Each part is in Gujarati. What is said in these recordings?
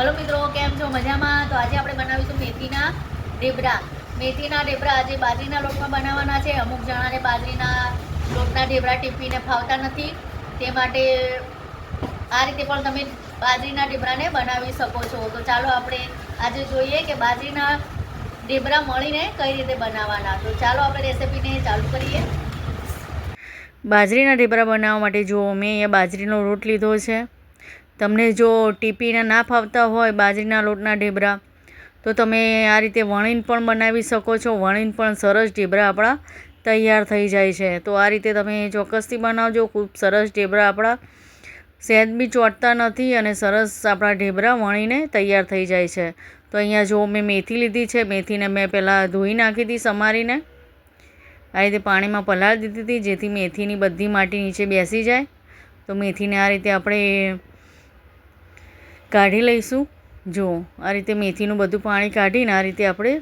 હલો મિત્રો, કેમ છો? મજામાં? તો આજે આપણે બનાવીશું મેથીના ઢેબરા. મેથીના ઢેબરા આજે બાજરીના લોટમાં બનાવવાના છે. અમુક જણાને બાજરીના લોટના ઢેબરા ટીપીને ફાવતા નથી. તે માટે આ રીતે પણ તમે બાજરીના ઢેબરાને બનાવી શકો છો. તો ચાલો આપણે આજે જોઈએ કે બાજરીના ઢેબરા મળીને કઈ રીતે બનાવવાના. તો ચાલો આપણે રેસીપીને ચાલુ કરીએ. બાજરીના ઢેબરા બનાવવા માટે જો મેં અહીંયા બાજરીનો રોટ લીધો છે. તમને જો ટીપીને ના ફાવતા હોય બાજરીના લોટના ઢેબરા, તો તમે આ રીતે વણીને પણ બનાવી શકો છો. વણીને પણ સરસ ઢેબરા આપણા તૈયાર થઈ જાય છે. તો આ રીતે તમે ચોક્કસથી બનાવજો. ખૂબ સરસ ઢેબરા આપણા. સહેજ બી ચોંટતા નથી અને સરસ આપણા ઢેબરા વણીને તૈયાર થઈ જાય છે. તો અહીંયા જો મેં મેથી લીધી છે, મેથીને મેં પહેલાં ધોઈ નાખી હતી સમારીને. આ રીતે પાણીમાં પલાળી દીધી હતી જેથી મેથીની બધી માટી નીચે બેસી જાય. તો મેથીને આ રીતે આપણે કાઢી લઈશું. જો, આ રીતે મેથીનું બધું પાણી કાઢીને આ રીતે આપણે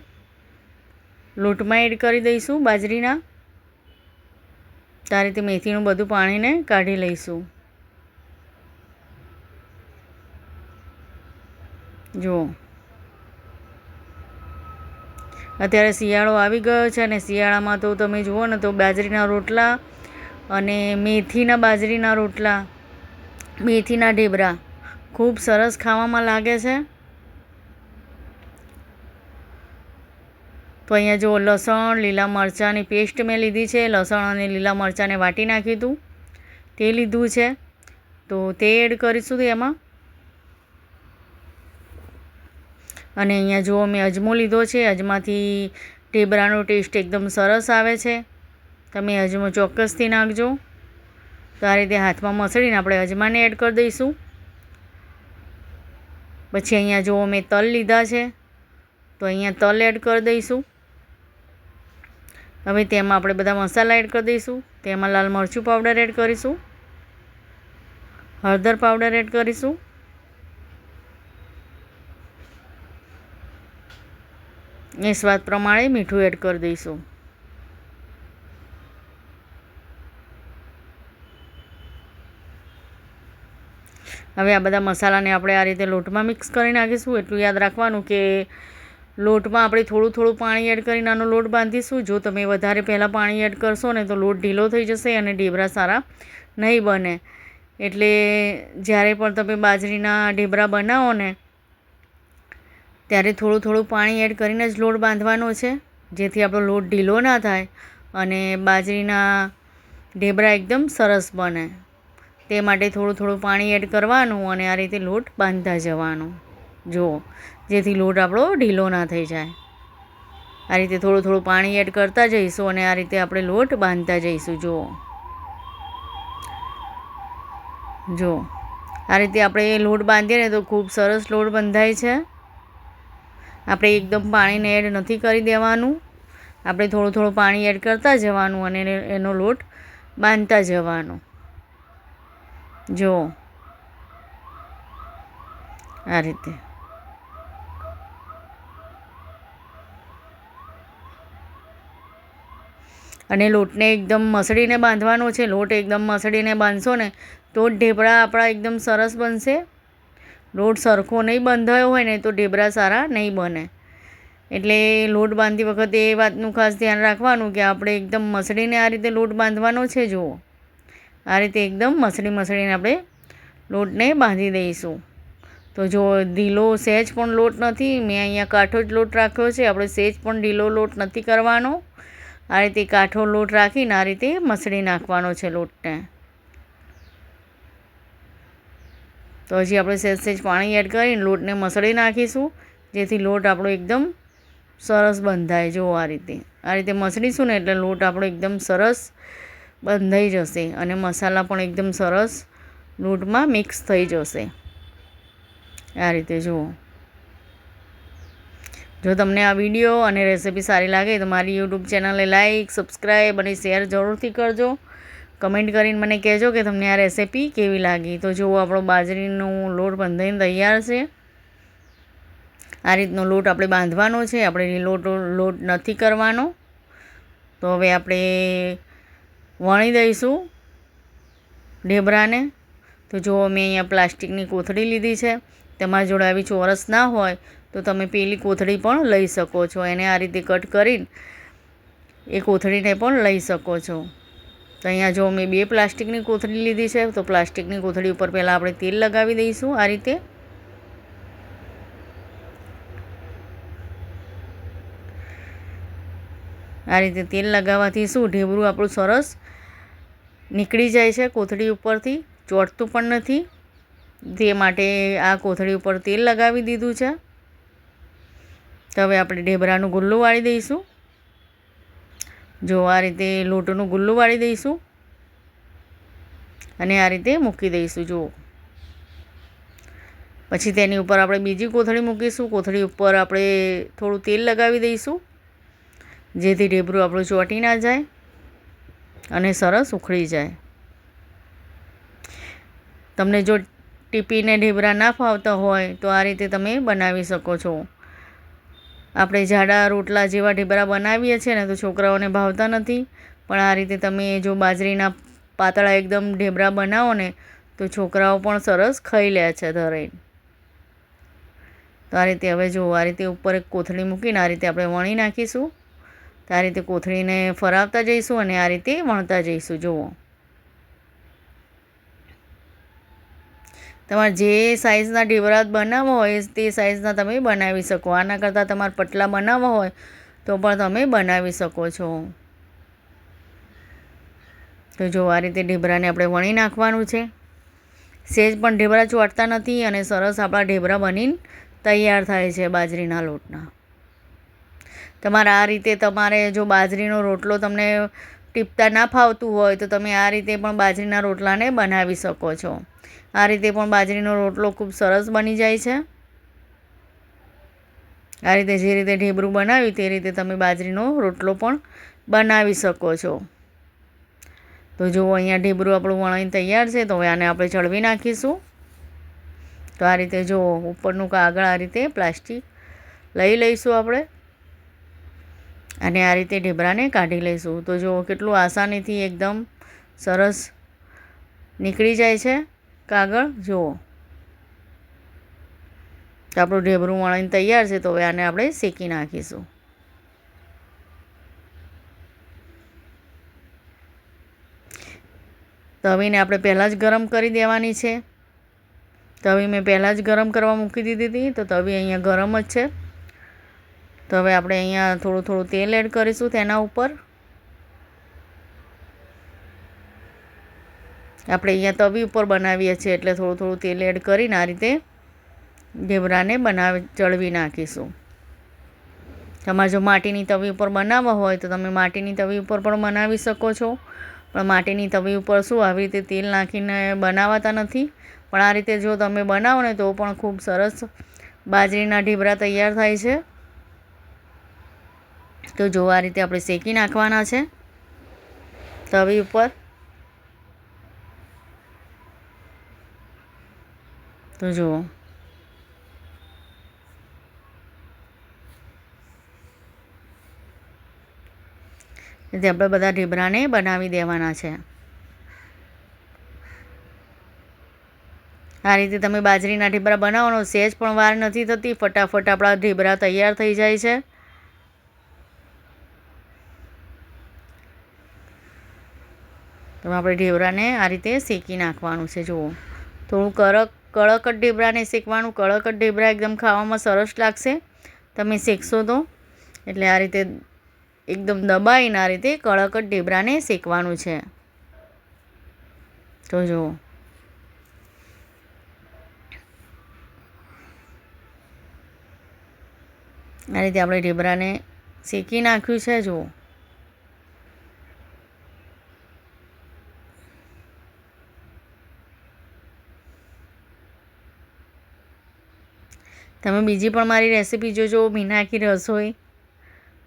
લોટમાં એડ કરી દઈશું બાજરીના. આ રીતે મેથીનું બધું પાણીને કાઢી લઈશું. જુઓ અત્યારે શિયાળો આવી ગયો છે અને શિયાળામાં તો તમે જુઓ ને તો બાજરીના રોટલા અને મેથીના બાજરીના રોટલા, મેથીના ઢેબરા. ખૂબ સરસ ખાવામાં લાગે છે. તો અહીંયા જો લસણ, લીલા મરચાંની પેસ્ટ મેં લીધી છે. લસણ અને લીલા મરચાંને વાટી નાખ્યું હતું તે લીધું છે. તો તે એડ કરીશું એમાં અને અહીંયા જુઓ મેં અજમો લીધો છે, અજમાથી ઢેબરાનો ટેસ્ટ એકદમ સરસ આવે છે. તમે અજમો ચોક્કસથી નાખજો. તો આ રીતે હાથમાં મસળીને આપણે અજમાને એડ કરી દઈશું. પછી અહીંયા જુઓ મેં તલ લીધા છે, તો અહીંયા તલ એડ કરી દઈશું. હવે તેમાં આપણે બધા મસાલા એડ કરી દઈશું. તેમાં લાલ મરચું પાવડર એડ કરીશું. હળદર પાવડર એડ કરીશું. એ સ્વાદ પ્રમાણે મીઠું એડ કરી દઈશું. હવે આ બધા મસાલાને આપણે આ રીતે લોટમાં મિક્સ કરી નાખીશું. એટલું યાદ રાખવાનું કે લોટમાં આપણે થોડું થોડું પાણી એડ કરીને આનો લોટ બાંધીશું. જો તમે વધારે પહેલાં પાણી એડ કરશો ને તો લોટ ઢીલો થઈ જશે અને ઢેબરા સારા નહીં બને. એટલે જ્યારે પણ તમે બાજરીના ઢેબરા બનાવો ને, ત્યારે થોડું થોડું પાણી એડ કરીને જ લોટ બાંધવાનો છે. જેથી આપણો લોટ ઢીલો ના થાય અને બાજરીના ઢેબરા એકદમ સરસ બને. તે માટે થોડું થોડું પાણી એડ કરવાનું અને આ રીતે લોટ બાંધતા જવાનું. જુઓ જેથી લોટ આપણો ઢીલો ના થઈ જાય. આ રીતે થોડું થોડું પાણી એડ કરતા જઈશું અને આ રીતે આપણે લોટ બાંધતા જઈશું. જુઓ જુઓ આ રીતે આપણે એ લોટ બાંધીએ ને તો ખૂબ સરસ લોટ બંધાય છે. આપણે એકદમ પાણીને એડ નથી કરી દેવાનું. આપણે થોડું થોડું પાણી એડ કરતા જવાનું અને એનો લોટ બાંધતા જવાનો. જો. આ રીતે. અને લોટને એકદમ મસળીને બાંધવાનો છે. લોટ એકદમ મસળીને બાંધશો ને, તો ઢેબરા આપણા એકદમ સરસ બનશે. લોટ સરખો નહીં બંધાયો હોય ને, તો ઢેબરા સારા નહીં બને. એટલે લોટ બાંધતી વખતે એ વાતનું ખાસ ધ્યાન રાખવાનું કે આપણે એકદમ મસળીને આ રીતે લોટ બાંધવાનો છે, જુઓ. આ રીતે એકદમ મસળી મસળીને આપણે લોટને બાંધી દઈશું. તો જો ઢીલો સહેજ પણ લોટ નથી, મેં અહીંયા કાઠો જ લોટ રાખ્યો છે, આપણે સહેજ પણ ઢીલો લોટ નથી કરવાનો. આ રીતે કાઠો લોટ રાખીને આ રીતે મસળી નાખવાનો છે લોટને. તો હજી આપણે સહેજ સહેજ પાણી એડ કરીને લોટને મસળી નાખીશું, જેથી લોટ આપણો એકદમ સરસ બંધાય. જો આ રીતે આ રીતે મસળીશું ને એટલે લોટ આપણો એકદમ સરસ બંધાઈ જશે અને મસાલા પણ એકદમ સરસ લોટમાં મિક્સ થઈ જશે. આ રીતે જુઓ. જો તમને આ વીડિયો અને રેસિપી સારી લાગે તો મારી યુટ્યુબ ચેનલને લાઈક સબસ્ક્રાઈબ અને શેર જરૂરથી કરજો. કમેન્ટ કરીને મને કહેજો કે તમને આ રેસિપી કેવી લાગી. તો જુઓ, આપણો બાજરીનો લોટ બંધાઈને તૈયાર છે. આ રીતનો લોટ આપણે બાંધવાનો છે. આપણે લોટ લોટ નથી કરવાનો. તો હવે આપણે વણી દઈશું ઢેબરાને. તો જુઓ મેં અહીંયા પ્લાસ્ટિકની કોથળી લીધી છે તમારી જોડે આવી ચોરસ ના હોય, તો તમે પેલી કોથળી પણ લઈ શકો છો. એને આ રીતે કટ કરીને એ કોથળીને પણ લઈ શકો છો. તો અહીંયા જો મેં બે પ્લાસ્ટિકની કોથળી લીધી છે, તો પ્લાસ્ટિકની કોથળી ઉપર પહેલાં આપણે તેલ લગાવી દઈશું આ રીતે. આ રીતે તેલ લગાવવાથી શું? ઢેબરું આપણું સરસ નીકળી જાય છે કોથળી ઉપરથી, ચોંટતું પણ નથી. તે માટે આ કોથળી ઉપર તેલ લગાવી દીધું છે. તો હવે આપણે ઢેબરાનું ગુલ્લું વાળી દઈશું. જો આ રીતે લોટનું ગુલ્લું વાળી દઈશું. અને આ રીતે મૂકી દઈશું, જુઓ. પછી તેની ઉપર આપણે બીજી કોથળી મૂકીશું. કોથળી ઉપર આપણે થોડું તેલ લગાવી દઈશું, જેથી ઢેબરું આપણું ચોંટી ના જાય. અને સરસ ઉખડી જાય. તમને જો ટીપીને ઢેબરા ના ફાવતા હોય, તો આ રીતે તમે બનાવી શકો છો. આપણે જાડા રોટલા જેવા ઢેબરા બનાવીએ છીએ ને, તો છોકરાઓને ભાવતા નથી. પણ આ રીતે તમે જો બાજરીના પાતળા એકદમ ઢેબરા બનાવો ને, તો છોકરાઓ પણ સરસ ખાઈ લે છે ધરાઈને તો આ રીતે હવે જો આ રીતે ઉપર એક કોથળી મૂકીને આ રીતે આપણે વણી નાખીશું. તો આ રીતે કોથળીને ફરાવતા જઈશું અને આ રીતે વણતા જઈશું. જુઓ. તમારે જે સાઇઝના ઢીબરા બનાવવા હોય, તે સાઇઝના તમે બનાવી શકો. આના કરતાં તમારે પટલા બનાવવા હોય, તો પણ તમે બનાવી શકો છો. તો જો આ રીતે ઢીબરાને આપણે વણી નાખવાનું છે. સેજ પણ ઢેબરા ચોંટતા નથી અને સરસ આપણા ઢેબરા બનીને તૈયાર થાય છે બાજરીના લોટના. તમારે આ રીતે તમારે જો બાજરીનો રોટલો તમને ટીપતા ના ફાવતું હોય તો તમે આ રીતે પણ બાજરીના રોટલાને બનાવી શકો છો. આ રીતે પણ બાજરીનો રોટલો ખૂબ સરસ બની જાય છે. આ રીતે જે રીતે ઢેબરું બનાવ્યું તે રીતે તમે બાજરીનો રોટલો પણ બનાવી શકો છો. તો જુઓ અહીંયા ઢેબરું આપણું વણાઈને તૈયાર છે તો હવે આને આપણે ચડવી નાખીશું. તો આ રીતે જુઓ ઉપરનું કાગળ આ રીતે પ્લાસ્ટિક લઈ લઈશું આપણે. અને આ રીતે ઢેબરાને કાઢી લઈશું. તો જુઓ કેટલું આસાનીથી એકદમ સરસ નીકળી જાય છે. કાગળ જુઓ. તો આપણું ઢેબરું વણાઈને તૈયાર છે, તો હવે આને આપણે શેકી નાખીશું. તવીને આપણે પહેલાં જ ગરમ કરી દેવાની છે. તવી મેં પહેલાં જ ગરમ કરવા મૂકી દીધી હતી, તો તવી અહીંયા ગરમ જ છે. તો હવે આપણે અહીંયા થોડું થોડું તેલ એડ કરીશું તેના ઉપર. આપણે અહીંયા તવી ઉપર બનાવીએ છીએ એટલે થોડું થોડું તેલ એડ કરીને આ રીતે ઢેબરાને બનાવી, ચડવી નાખીશું. તમારે જો માટીની તવી ઉપર બનાવવા હોય તો તમે માટીની તવી ઉપર પણ બનાવી શકો છો. પણ માટીની તવી ઉપર શું આવી રીતે તેલ નાખીને બનાવાતા નથી. પણ આ રીતે જો તમે બનાવો ને તો પણ ખૂબ સરસ બાજરીના ઢીબરા તૈયાર થાય છે. તો જો આ રીતે આપણે શેકી નાખવાના છે તવી ઉપર તો જુઓ. એટલે આપણે બધા ઢીબરાને બનાવી દેવાના છે. આ રીતે તમે બાજરીના ઢીબરા બનાવવાનો સહેજ પણ વાર નથી થતી. ફટાફટ આપણા ઢેબરા તૈયાર થઈ જાય છે. તો આપણે ઢેબરાને આ રીતે શેકી નાખવાનું છે, જુઓ. થોડું કડક કડક ઢેબરાને શેકવાનું. કડક જ ઢેબરા એકદમ ખાવામાં સરસ લાગશે. તમે શેકશો તો. એટલે આ રીતે એકદમ દબાઈને આ રીતે કડક જ ઢેબરાને શેકવાનું છે. તો જુઓ. આ રીતે આપણે ઢેબરાને શેકી નાખ્યું છે, જુઓ. તમે બીજી પણ મારી રેસીપી જોજો મીનાકી રસોઈ.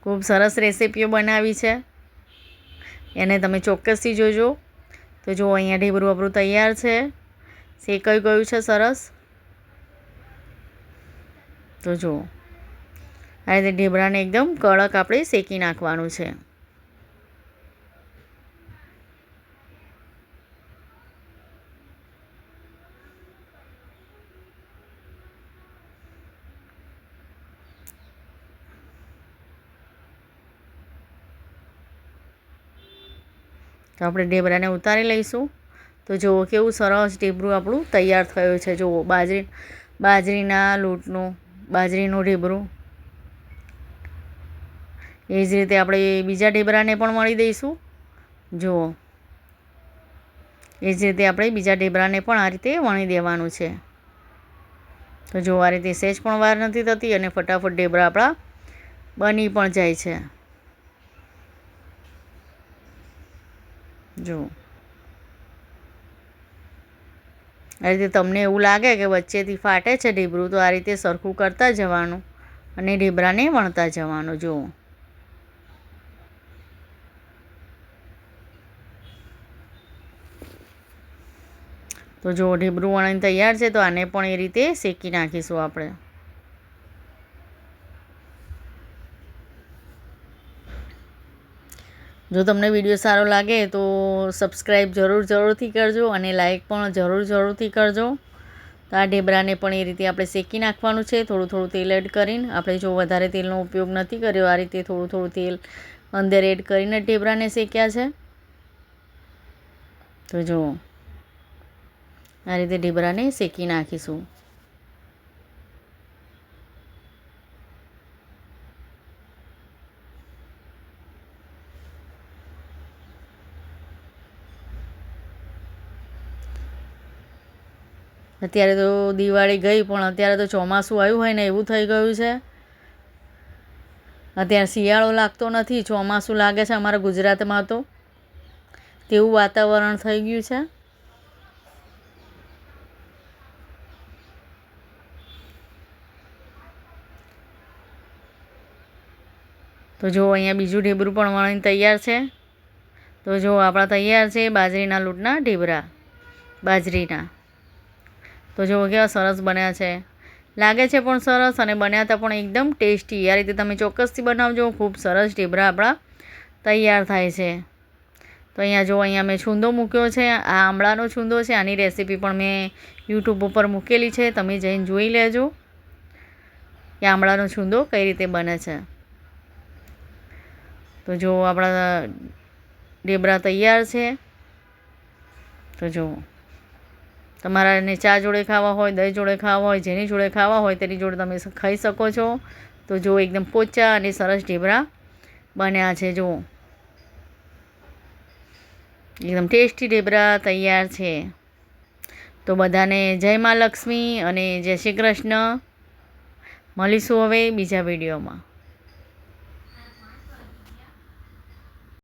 ખૂબ સરસ રેસીપીઓ બનાવી છે. એને તમે ચોક્કસથી જોજો. તો જો અહીંયા ઢેબરું આપણું તૈયાર છે. શેકાઈ ગયું છે સરસ? તો જુઓ આ રીતે ઢેબરાને એકદમ કડક આપણે શેકી નાખવાનું છે. તો આપણે ઢેબરાને ઉતારી લઈશું. તો જુઓ કેવું સરસ ઢેબરું આપણું તૈયાર થયું છે. જુઓ બાજરી, બાજરીના લોટનું, બાજરીનું ઢેબરું. એ જ રીતે આપણે બીજા ઢેબરાને પણ મળી દઈશું. જુઓ. એ જ રીતે આપણે બીજા ઢેબરાને પણ આ રીતે વણી દેવાનું છે. તો જો આ રીતે સહેજ પણ વાર નથી થતી અને ફટાફટ ઢેબરા આપણા બની પણ જાય છે. જો આ રીતે તમને એવું લાગે કે વચ્ચેથી ફાટે છે ઢીબરું, તો આ રીતે સરખું કરતા જવાનું અને ઢીબરાને વણતા જવાનું, જુઓ. તો જો ઢીબરું વણીને તૈયાર છે, તો આને પણ એ રીતે શેકી નાખીશું આપણે. જો તમને વીડિયો સારો લાગે તો સબસ્ક્રાઈબ જરૂર જરૂરથી કરજો અને લાઇક પણ જરૂર જરૂરથી કરજો. તો આ ઢેબરાને પણ એ રીતે આપણે શેકી નાખવાનું છે. થોડું થોડું તેલ એડ કરીને આપણે જો વધારે તેલનો ઉપયોગ નથી કર્યો, આ રીતે થોડું થોડું તેલ અંદર એડ કરીને ઢેબરાને શેક્યા છે. તો જુઓ આ રીતે ઢેબરાને શેકી નાખીશું. અત્યારે તો દિવાળી ગઈ, પણ અત્યારે તો ચોમાસું આવ્યું હોય ને એવું થઈ ગયું છે. અત્યારે શિયાળો લાગતો નથી, ચોમાસું લાગે છે અમારા ગુજરાતમાં તો. તેવું વાતાવરણ થઈ ગયું છે. તો જો અહીંયા બીજું ઢેબરું પણ વણીને તૈયાર છે. તો જો આપણા તૈયાર છે બાજરીના લોટના ઢેબરા, બાજરીના. તો જો કેવા સરસ બન્યા છે. લાગે છે પણ સરસ અને બન્યા હતા પણ એકદમ ટેસ્ટી. આ રીતે તમે ચોક્કસથી બનાવજો. ખૂબ સરસ ઢેબરા આપણા તૈયાર થાય છે. તો અહીંયા જો અહીંયા મેં છૂંદો મૂક્યો છે. આ આમળાનો છૂંદો છે. આની રેસીપી પણ મેં યુટ્યુબ ઉપર મૂકેલી છે. તમે જઈને જોઈ લેજો કે આમળાનો છૂંદો કઈ રીતે બને છે. તો જો આપણા ઢેબરા તૈયાર છે. તો જો તમારાને ચા જોડે ખાવા હોય, દહીં જોડે ખાવા હોય જેની જોડે ખાવા હોય, તેની જોડે તમે ખાઈ શકો છો. તો જો એકદમ પોચા અને સરસ ઢેબરા બન્યા છે, જુઓ. એકદમ ટેસ્ટી ઢેબરા તૈયાર છે. તો બધાને જય મા લક્ષ્મી અને જય શ્રી કૃષ્ણ. મળીશું હવે બીજા વિડીયોમાં.